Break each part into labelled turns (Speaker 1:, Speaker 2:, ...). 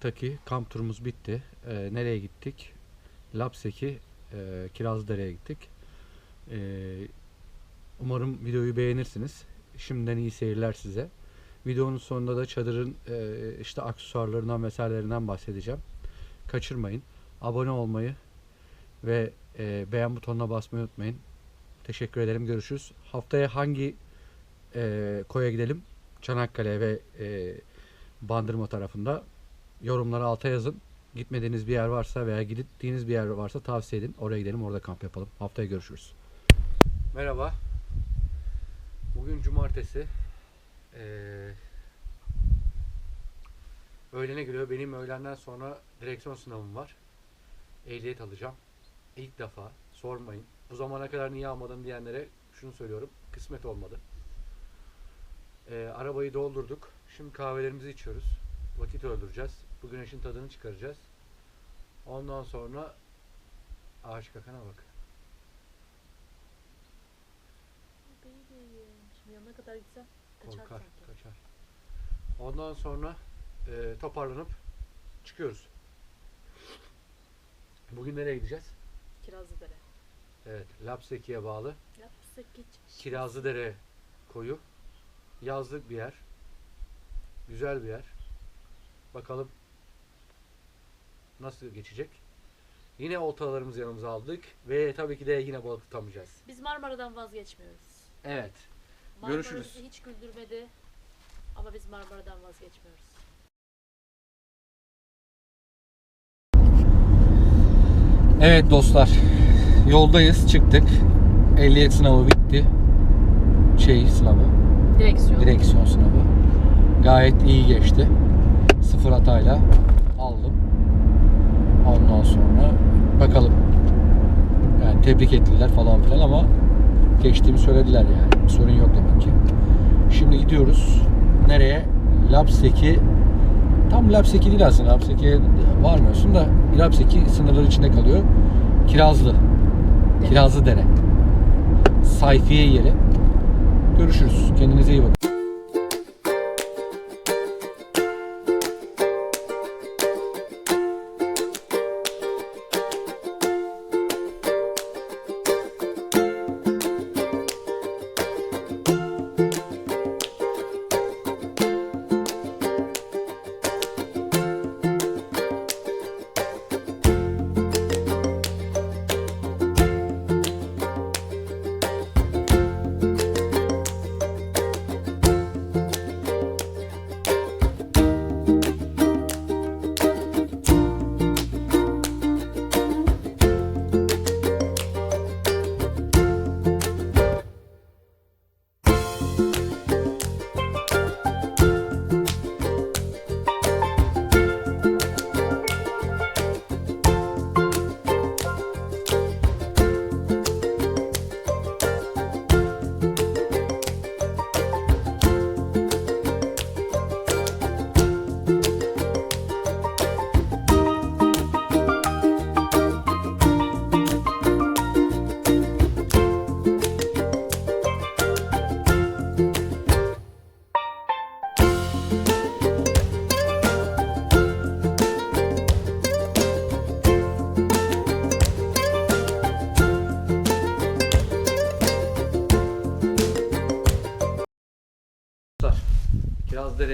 Speaker 1: Taki kamp turumuz bitti. Ee, nereye gittik? Lapseki, e, Kirazlıdere'ye gittik. Ee, umarım videoyu beğenirsiniz. Şimdiden iyi seyirler size. Videonun sonunda da çadırın e, işte aksesuarlarından vesairelerinden bahsedeceğim. Kaçırmayın. Abone olmayı ve e, beğen butonuna basmayı unutmayın. Teşekkür ederim. Görüşürüz. Haftaya hangi e, koya gidelim? Çanakkale ve e, Bandırma tarafında yorumlara alta yazın. Gitmediğiniz bir yer varsa veya gittiğiniz bir yer varsa tavsiye edin. Oraya gidelim, orada kamp yapalım. Haftaya görüşürüz. Merhaba. Bugün cumartesi. Ee, öğlene geliyor. Benim öğlenden sonra direksiyon sınavım var. Ehliyet alacağım. İlk defa sormayın. Bu zamana kadar niye almadım diyenlere şunu söylüyorum. Kısmet olmadı. Ee, arabayı doldurduk. Şimdi kahvelerimizi içiyoruz. Vakit öldüreceğiz. Bu güneşin tadını çıkaracağız. Ondan sonra ağaç kakana bak.
Speaker 2: Şimdi yanına kadar gitsem kaçar
Speaker 1: Korkar,
Speaker 2: sanki.
Speaker 1: kaçar. Ondan sonra e, toparlanıp çıkıyoruz. Bugün nereye gideceğiz?
Speaker 2: Kirazlıdere.
Speaker 1: Evet, Lapseki'ye bağlı
Speaker 2: Yapsak geç.
Speaker 1: Kirazlıdere koyu. Yazlık bir yer. Güzel bir yer. Bakalım nasıl geçecek. Yine oltalarımızı yanımıza aldık ve tabii ki de yine balık tutamayacağız.
Speaker 2: Biz Marmara'dan vazgeçmiyoruz.
Speaker 1: Evet.
Speaker 2: Marmara
Speaker 1: Görüşürüz.
Speaker 2: bizi hiç güldürmedi. Ama biz Marmara'dan vazgeçmiyoruz.
Speaker 1: Evet dostlar. Yoldayız. Çıktık. Ehliyet sınavı bitti. Şey sınavı.
Speaker 2: Direksiyon.
Speaker 1: Direksiyon sınavı. Gayet iyi geçti. Sıfır hatayla aldım. Ondan sonra bakalım. Yani tebrik ettiler falan filan ama geçtiğimi söylediler yani. Bir sorun yok demek ki. Şimdi gidiyoruz. Nereye? Lapseki tam Lapseki değil aslında. Lapseki'ye varmıyorsun da Lapseki sınırları içinde kalıyor. Kirazlı. Kirazlı Dere. Sayfiye yeri. Görüşürüz. Kendinize iyi bakın.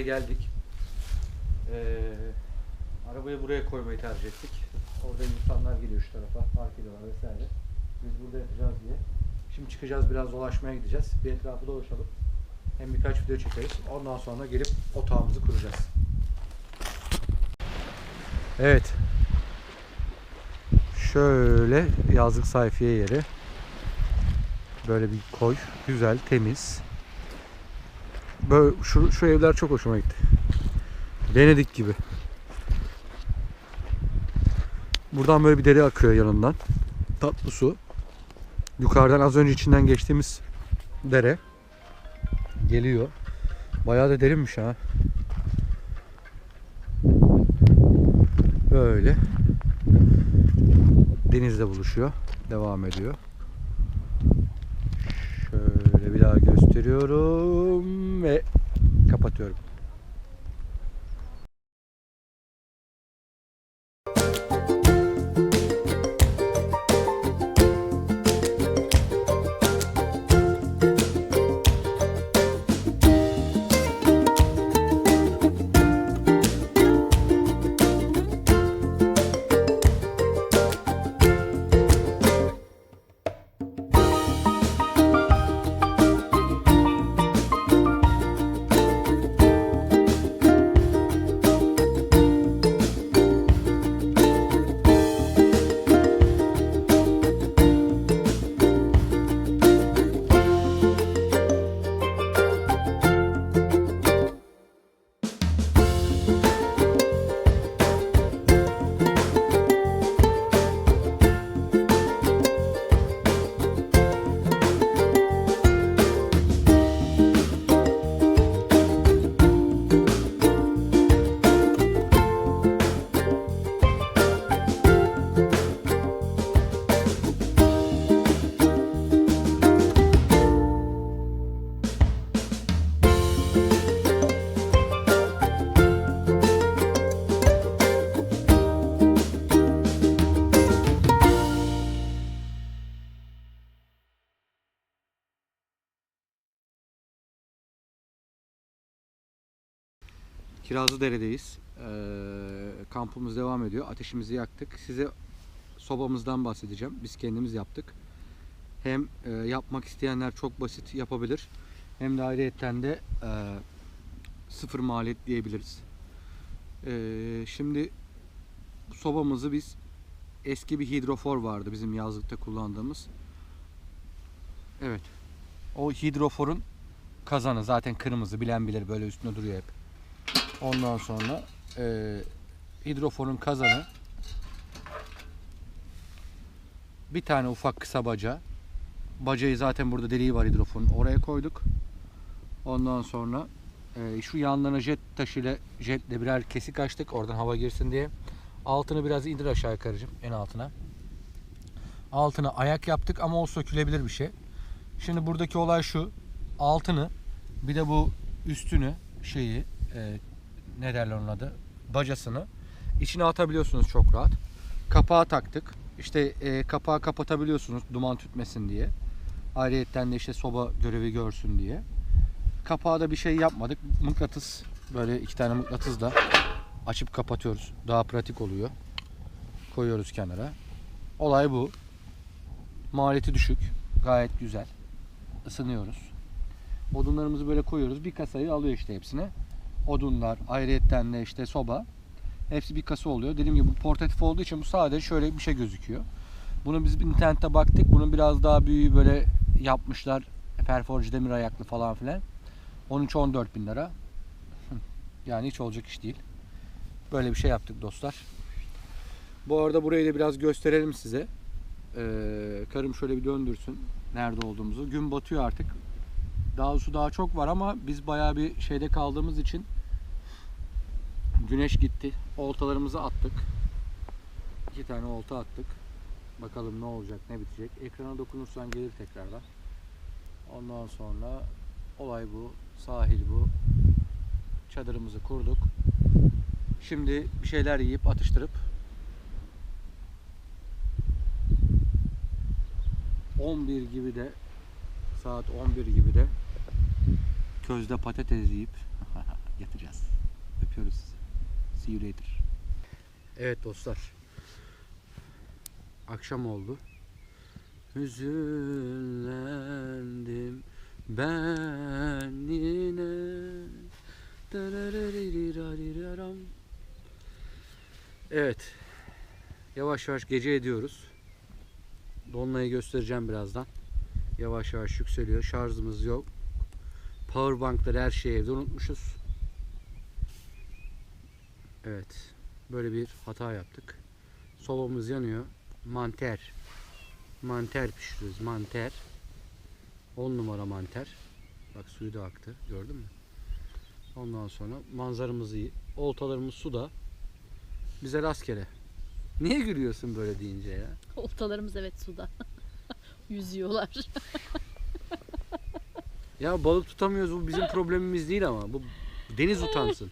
Speaker 1: Kirazdere'ye geldik. Ee, arabayı buraya koymayı tercih ettik. Orada insanlar geliyor şu tarafa, park ediyorlar vesaire. Biz burada yapacağız diye. Şimdi çıkacağız biraz dolaşmaya gideceğiz. Bir etrafı dolaşalım. Hem birkaç video çekeriz. Ondan sonra gelip otağımızı kuracağız. Evet. Şöyle yazlık sayfiye yeri. Böyle bir koy. Güzel, temiz. Böyle şu, şu evler çok hoşuma gitti. Venedik gibi. Buradan böyle bir dere akıyor yanından. Tatlı su. Yukarıdan az önce içinden geçtiğimiz dere geliyor. Bayağı da derinmiş ha. Böyle denizle buluşuyor. Devam ediyor. Şöyle daha gösteriyorum ve kapatıyorum. Kirazlıdere'deyiz. Ee, kampımız devam ediyor. Ateşimizi yaktık. Size sobamızdan bahsedeceğim. Biz kendimiz yaptık. Hem e, yapmak isteyenler çok basit yapabilir. Hem de ayrıyetten de e, sıfır maliyet diyebiliriz. Ee, şimdi sobamızı biz eski bir hidrofor vardı bizim yazlıkta kullandığımız. Evet. O hidroforun kazanı zaten kırmızı bilen bilir böyle üstünde duruyor hep. Ondan sonra e, hidroforun kazanı bir tane ufak kısa baca. Bacayı zaten burada deliği var hidrofonun. Oraya koyduk. Ondan sonra e, şu yanlarına jet taşıyla jetle birer kesik açtık oradan hava girsin diye. Altını biraz indir aşağı yukarıcım en altına. Altına ayak yaptık ama o sökülebilir bir şey. Şimdi buradaki olay şu. Altını bir de bu üstünü şeyi e, ne derler onun adı? Bacasını içine atabiliyorsunuz çok rahat. Kapağı taktık. İşte e, kapağı kapatabiliyorsunuz duman tütmesin diye. Ayrıyetten de işte soba görevi görsün diye. Kapağı da bir şey yapmadık. Mıknatıs böyle iki tane mıknatısla açıp kapatıyoruz. Daha pratik oluyor. Koyuyoruz kenara. Olay bu. Maliyeti düşük. Gayet güzel. Isınıyoruz. Odunlarımızı böyle koyuyoruz. Bir kasayı alıyor işte hepsine. Odunlar, ayrıyetten de işte soba. Hepsi bir kasa oluyor. Dediğim gibi bu portatif olduğu için bu sadece şöyle bir şey gözüküyor. Bunu biz internette baktık. Bunun biraz daha büyüğü böyle yapmışlar. Perforcu demir ayaklı falan filan. 13-14 bin lira. Yani hiç olacak iş değil. Böyle bir şey yaptık dostlar. Bu arada burayı da biraz gösterelim size. Ee, karım şöyle bir döndürsün nerede olduğumuzu. Gün batıyor artık. Daha su daha çok var ama biz bayağı bir şeyde kaldığımız için güneş gitti. Oltalarımızı attık. İki tane olta attık. Bakalım ne olacak, ne bitecek. Ekrana dokunursan gelir tekrardan. Ondan sonra olay bu. Sahil bu. Çadırımızı kurduk. Şimdi bir şeyler yiyip atıştırıp 11 gibi de saat 11 gibi de közde patates yiyip yatacağız. Öpüyoruz sizi. See you later. Evet dostlar. Akşam oldu. Hüzünlendim ben yine. Evet. Yavaş yavaş gece ediyoruz. Dolunay'ı göstereceğim birazdan. Yavaş yavaş yükseliyor. Şarjımız yok. Powerbankları her şeyi evde unutmuşuz. Evet. Böyle bir hata yaptık. Sobamız yanıyor. Manter. Manter pişiriyoruz. Manter. 10 numara manter. Bak suyu da aktı. Gördün mü? Ondan sonra manzaramız iyi. Oltalarımız suda. Bize rastgele. Niye gülüyorsun böyle deyince ya?
Speaker 2: Oltalarımız evet suda. Yüzüyorlar.
Speaker 1: Ya balık tutamıyoruz bu bizim problemimiz değil ama bu deniz utansın.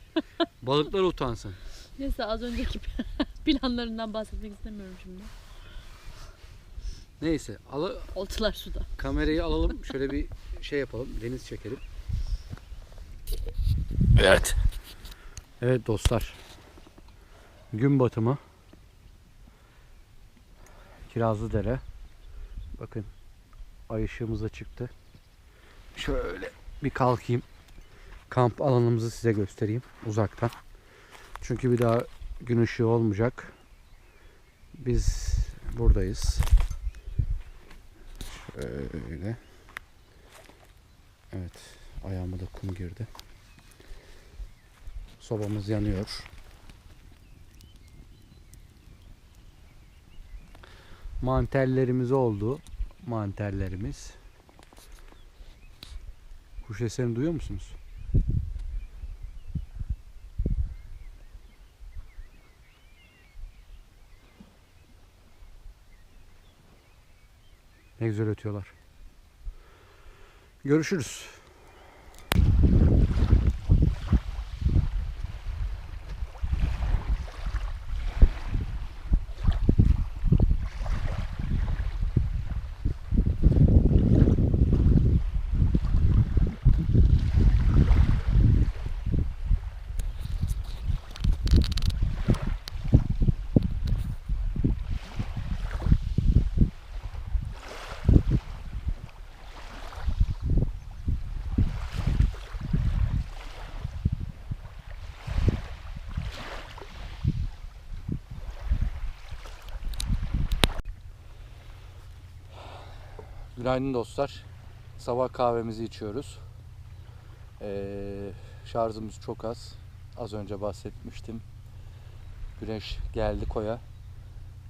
Speaker 1: Balıklar utansın.
Speaker 2: Neyse az önceki planlarından bahsetmek istemiyorum şimdi.
Speaker 1: Neyse ala,
Speaker 2: Oltalar suda.
Speaker 1: kamerayı alalım şöyle bir şey yapalım deniz çekelim. Evet. Evet dostlar. Gün batımı. Kirazlıdere. Bakın ay ışığımız da çıktı. Şöyle bir kalkayım. Kamp alanımızı size göstereyim uzaktan. Çünkü bir daha gün ışığı olmayacak. Biz buradayız. Şöyle. Evet. Ayağıma da kum girdi. Sobamız yanıyor. Manterlerimiz oldu. Manterlerimiz. Kuş seslerini duyuyor musunuz? Ne güzel ötüyorlar. Görüşürüz. Günaydın dostlar. Sabah kahvemizi içiyoruz. Ee, şarjımız çok az. Az önce bahsetmiştim. Güneş geldi koya.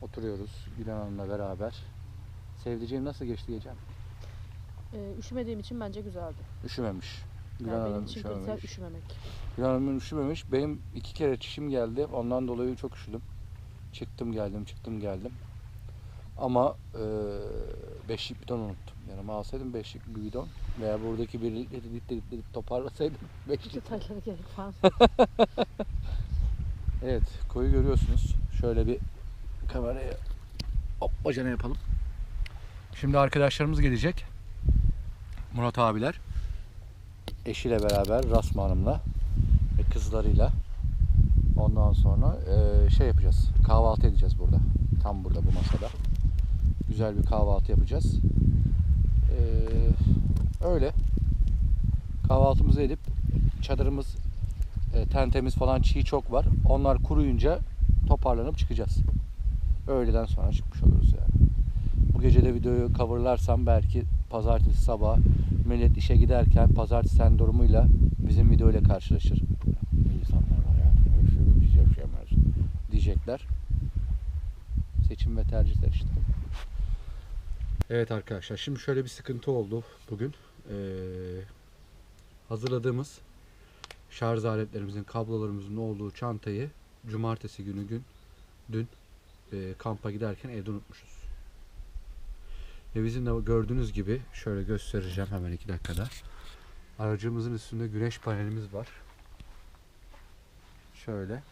Speaker 1: Oturuyoruz Gülen Hanım'la beraber. Sevdiceğim nasıl geçti gecem?
Speaker 2: Ee, üşümediğim için bence güzeldi.
Speaker 1: Üşümemiş. Gülen
Speaker 2: Yani benim
Speaker 1: Hanım
Speaker 2: için kriter
Speaker 1: üşümemiş.
Speaker 2: üşümemek.
Speaker 1: Gülen Hanım üşümemiş. Benim iki kere çişim geldi. Ondan dolayı çok üşüdüm. Çıktım geldim, çıktım geldim. Ama e, beşlik bidon unuttum. Yanıma alsaydım beşlik bir bidon veya buradaki bir litre litre litre toparlasaydım beşlik.
Speaker 2: Detaylara gerek var mı?
Speaker 1: Evet, koyu görüyorsunuz. Şöyle bir kameraya hop bacana yapalım. Şimdi arkadaşlarımız gelecek. Murat abiler. Eşiyle beraber Rasma Hanım'la ve kızlarıyla. Ondan sonra eee, şey yapacağız. Kahvaltı edeceğiz burada. Tam burada bu masada. Güzel bir kahvaltı yapacağız. Eee, öyle. Kahvaltımızı edip çadırımız e, tentemiz falan çiğ çok var. Onlar kuruyunca toparlanıp çıkacağız. Öğleden sonra çıkmış oluruz yani. Bu gece de videoyu coverlarsam belki pazartesi sabah millet işe giderken pazartesi sendromuyla bizim video ile karşılaşır. İnsanlar hayatını yaşıyor, biz diyecekler. Seçim ve tercihler işte. Evet arkadaşlar şimdi şöyle bir sıkıntı oldu bugün. Ee, hazırladığımız şarj aletlerimizin, kablolarımızın olduğu çantayı cumartesi günü gün dün e, kampa giderken evde unutmuşuz. Ve bizim de gördüğünüz gibi şöyle göstereceğim hemen iki dakikada. Aracımızın üstünde güneş panelimiz var. Şöyle.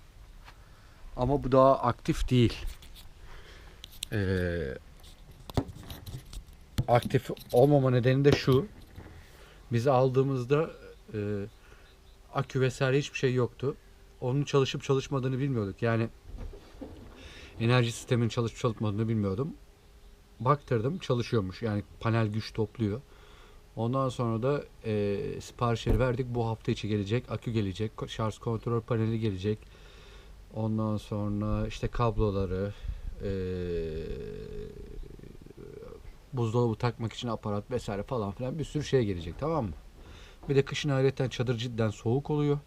Speaker 1: Ama bu daha aktif değil. Ee, aktif olmama nedeni de şu. Biz aldığımızda e, akü vesaire hiçbir şey yoktu. Onun çalışıp çalışmadığını bilmiyorduk. Yani enerji sistemin çalışıp çalışmadığını bilmiyordum. Baktırdım çalışıyormuş. Yani panel güç topluyor. Ondan sonra da e, siparişleri verdik. Bu hafta içi gelecek. Akü gelecek. Şarj kontrol paneli gelecek. Ondan sonra işte kabloları e, buzdolabı takmak için aparat vesaire falan filan bir sürü şey gelecek tamam mı? Bir de kışın ayrıca çadır cidden soğuk oluyor.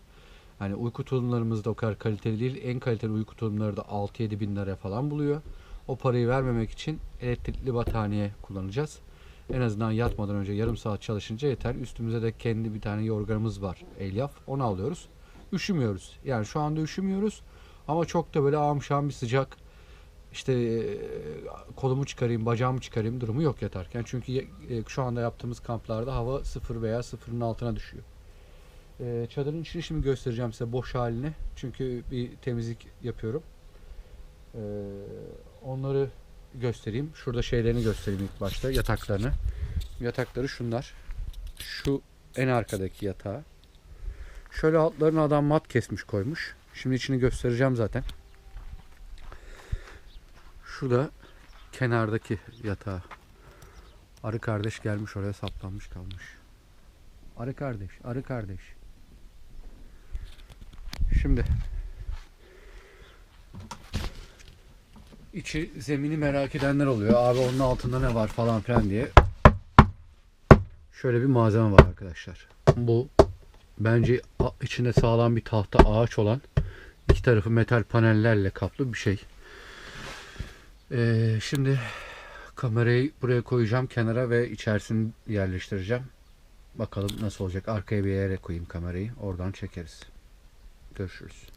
Speaker 1: Hani uyku tulumlarımız da o kadar kaliteli değil. En kaliteli uyku tulumları da 6-7 bin lira falan buluyor. O parayı vermemek için elektrikli battaniye kullanacağız. En azından yatmadan önce yarım saat çalışınca yeter. Üstümüze de kendi bir tane yorganımız var. Elyaf. Onu alıyoruz. Üşümüyoruz. Yani şu anda üşümüyoruz. Ama çok da böyle amşan bir sıcak işte e, kolumu çıkarayım, bacağımı çıkarayım durumu yok yatarken. Çünkü e, şu anda yaptığımız kamplarda hava sıfır veya sıfırın altına düşüyor. E, çadırın içini şimdi göstereceğim size boş halini. Çünkü bir temizlik yapıyorum. Onları göstereyim. Şurada şeylerini göstereyim ilk başta. Yataklarını. Yatakları şunlar. Şu en arkadaki yatağı. Şöyle altlarına adam mat kesmiş koymuş. Şimdi içini göstereceğim zaten. Şurada kenardaki yatağı. Arı kardeş gelmiş oraya saplanmış kalmış. Arı kardeş, arı kardeş. Şimdi içi zemini merak edenler oluyor. Abi onun altında ne var falan filan diye. Şöyle bir malzeme var arkadaşlar. Bu bence içinde sağlam bir tahta ağaç olan iki tarafı metal panellerle kaplı bir şey. Ee, şimdi kamerayı buraya koyacağım kenara ve içerisini yerleştireceğim. Bakalım nasıl olacak. Arkaya bir yere koyayım kamerayı. Oradan çekeriz. Görüşürüz.